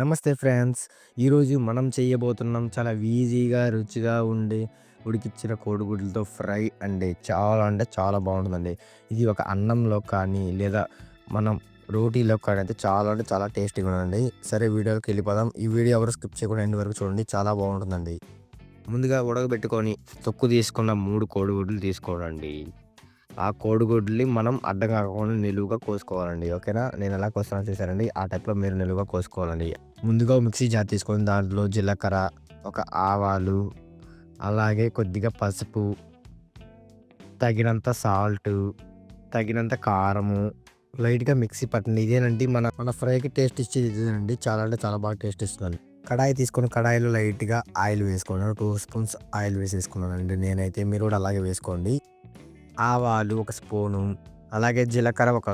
నమస్తే ఫ్రెండ్స్. ఈరోజు మనం చేయబోతున్నాం చాలా ఈజీగా, రుచిగా ఉండే ఉడికిచ్చిన కోడిగుడ్లతో ఫ్రై అండి. చాలా అంటే చాలా బాగుంటుందండి. ఇది ఒక అన్నంలో కానీ, లేదా మనం రోటీలో కానీ అయితే చాలా అంటే చాలా టేస్టీగా ఉందండి. సరే వీడియోకి వెళ్ళిపోదాం. ఈ వీడియో ఎవరు స్కిప్ చేయకుండా ఎండ్ వరకు చూడండి. చాలా బాగుంటుందండి. ముందుగా ఉడకబెట్టుకొని తొక్కు తీసుకున్న మూడు కోడిగుడ్లు తీసుకోవాలండి. ఆ కోడిగుడ్లని మనం అడ్డం కాకుండా నిలువుగా కోసుకోవాలండి. ఓకేనా? నేను ఎలా కోస్తానో చూసారండి. ఆ టైప్‌లో మీరు నిలువుగా కోసుకోవాలండి. ముందుగా మిక్సీ జార్ తీసుకొని దాంట్లో జీలకర్ర, ఒక ఆవాలు, అలాగే కొద్దిగా పసుపు, తగినంత సాల్టు, తగినంత కారము, లైట్‌గా మిక్సీ పట్టండి. ఇదేనండి మన మన ఫ్రైకి టేస్ట్ ఇచ్చేది ఇదేనండి. చాలా అంటే చాలా బాగా టేస్ట్ ఇస్తుంది కడాయి తీసుకొని కడాయిలో లైట్‌గా ఆయిల్ వేసుకున్నాను. టూ స్పూన్స్ ఆయిల్ వేసేసుకున్నానండి నేనైతే. మీరు కూడా అలాగే వేసుకోండి. ఆవాలు ఒక స్పూను, అలాగే జీలకర్ర ఒక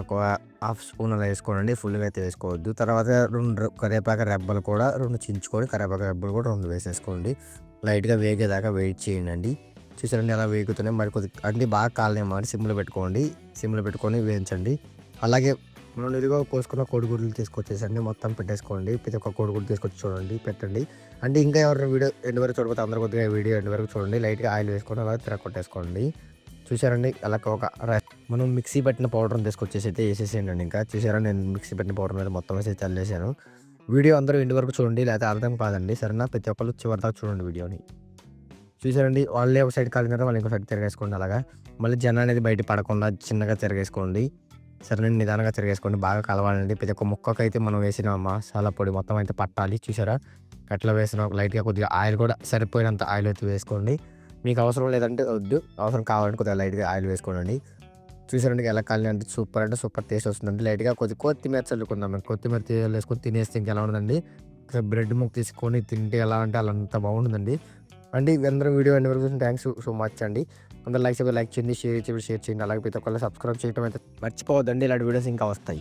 హాఫ్ స్పూన్ అలా వేసుకోండి. ఫుల్‌గా అయితే వేసుకోవద్దు. తర్వాత రెండు కరివేపాకు రెబ్బలు కూడా రెండు చించుకొని కరివేపాకు రెబ్బలు కూడా రెండు వేసేసుకోండి. లైట్‌గా వేగేదాకా వెయిట్ చేయండి. చూసారండి అలా వేగుతున్నాయి. మరి కొద్ది అంటే బాగా కాలనేమని సిమ్‌లో పెట్టుకోండి. సిమ్‌లో పెట్టుకొని వేయించండి. అలాగే మనం ఇదిగో కోసుకున్న కోడిగుడ్లు తీసుకొచ్చేసండి. మొత్తం పెట్టేసుకోండి. ప్రతి ఒక్క కోడిగుడ్లు తీసుకొచ్చి చూడండి పెట్టండి. అంటే ఇంకా ఎవరైనా వీడియో ఎండు వరకు చూడకపోతే అందరు కొద్దిగా వీడియో ఎండు వరకు చూడండి. లైట్‌గా ఆయిల్ వేసుకొని అలా తిరగొట్టేసుకోండి. చూసారండి అలా ఒక మనం మిక్సీ పెట్టిన పౌడర్‌ని తీసుకొచ్చేసి అయితే వేసేసేయండి ఇంకా. చూసారా నేను మిక్సీ పెట్టిన పౌడర్ మీద మొత్తం వేసి చల్లేసాను. వీడియో అందరూ ఇంటి వరకు చూడండి. లేకపోతే అర్థం కాదండి. సరేనా? ప్రతి ఒక్కరు చివరి దాకా చూడండి వీడియోని. చూసారండి వాళ్ళే ఒక సైడ్ కాలిన తర్వాత ఇంకో సైడ్ తిరగేసుకోండి అలాగా. మళ్ళీ జనం అనేది బయట పడకుండా చిన్నగా తిరగేసుకోండి. సరేనండి నిదానంగా తిరగేసుకోండి. బాగా కలవాలండి. ప్రతి ఒక్క ముక్కకైతే మనం వేసిన మసాలా పొడి మొత్తం అయితే పట్టాలి. చూసారా? అట్లా వేసిన లైట్‌గా కొద్దిగా ఆయిల్ కూడా సరిపోయినంత ఆయిల్ అయితే వేసుకోండి. మీకు అవసరం లేదంటే వద్దు. అవసరం కావాలంటే కొద్దిగా లైట్‌గా ఆయిల్ వేసుకోండి. చూసారండి ఎలా కాలినాయంటే సూపర్ అంటే సూపర్ టేస్ట్ వస్తుందండి. లైట్‌గా కొద్ది కొత్తిమీర చల్లుకుందాం. కొత్తిమీర వేసుకొని తినేస్తే ఇంకెలా ఉండదండి బ్రెడ్ ముక్క తీసుకొని తింటే ఎలా అంటే అలా అంత బాగుంటుందండి. అండి అందరూ వీడియో ఎండ్ వరకు థ్యాంక్స్ సో మచ్ అండి. అందరూ లైక్ చేయకపోతే లైక్ చేయండి. షేర్ చేయండి షేర్ చేయండి. అలాగే ప్రతి ఒక్కళ్ళు సబ్స్క్రైబ్ చేయడం అయితే మర్చిపోవద్దండి. ఇలాంటి వీడియోస్ ఇంకా వస్తాయి.